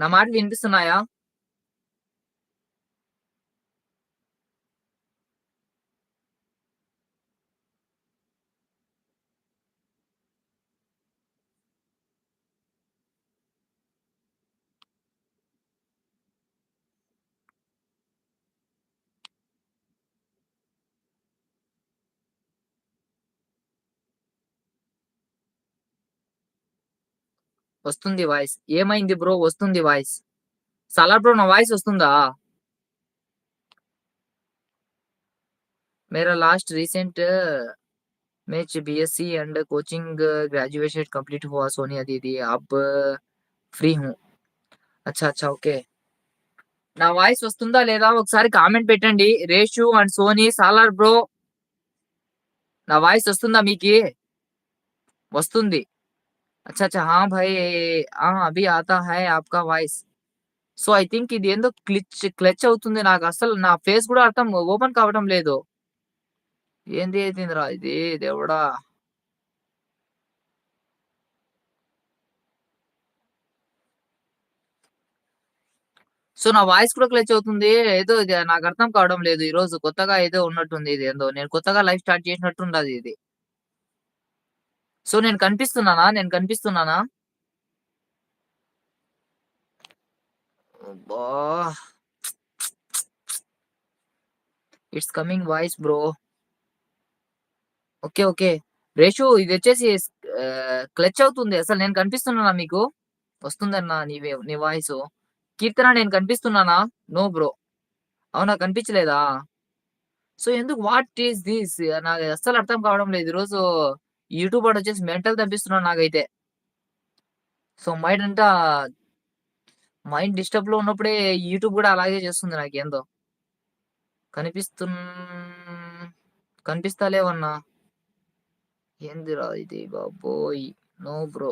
నా మాటలు వినిపిస్తున్నాయా? వస్తుంది వాయిస్ ఏమైంది బ్రో వస్తుంది వాయిస్ సలార్ బ్రో నా వాయిస్ వస్తుందా मेरा last recent match BSc and coaching graduation complete हुआ सोनिया दीदी अब ఫ్రీ హూ అచ్చా అచ్చా ఓకే నా వాయిస్ వస్తుందా లేదా ఒకసారి కామెంట్ పెట్టండి రేషు అండ్ సోనీ సాలార్ బ్రో నా వాయిస్ వస్తుందా మీకు వస్తుంది अच्छा अच्छा हाँ भाई हाँ అభి ఆతా high ఆప్కా voice so I think ఇది ఏందో క్లిచ్ క్లచ్ అవుతుంది నాకు అసలు నా ఫేస్ కూడా అర్థం ఓపెన్ కావడం లేదు ఏంది అయితుందిరా ఇది దేవుడా సో నా వాయిస్ కూడా క్లచ్ అవుతుంది ఏదో ఇది నాకు అర్థం కావడం లేదు ఈ రోజు కొత్తగా ఏదో ఉన్నట్టుంది ఇది ఏందో నేను కొత్తగా లైఫ్ స్టార్ట్ చేసినట్టుండదు ఇది సో నేను కనిపిస్తున్నానా? నేను కనిపిస్తున్నానా? It's coming voice bro okay okay Reshu ఇది వచ్చేసి క్లచ్ అవుతుంది. అసలు నేను కనిపిస్తున్నానా మీకు? వస్తుందన్నా నీ నీ వాయిస్ కీర్తన నేను కనిపిస్తున్నానా? నో బ్రో అవునా? కనిపించలేదా? సో ఎందుకు వాట్ ఈస్ దిస్ నాకు అస్సలు అర్థం కావడం లేదు. ఈరోజు యూట్యూబ్ వాడు వచ్చేసి మెంటల్ తప్పిస్తున్నాడు నాకైతే. సో మైండ్ అంట మైండ్ డిస్టర్బ్లో ఉన్నప్పుడే యూట్యూబ్ కూడా అలాగే చేస్తుంది నాకు ఏందో కనిపిస్తు కనిపిస్తాలేవన్నా ఏందిరా ఇది బాబోయ్. No bro.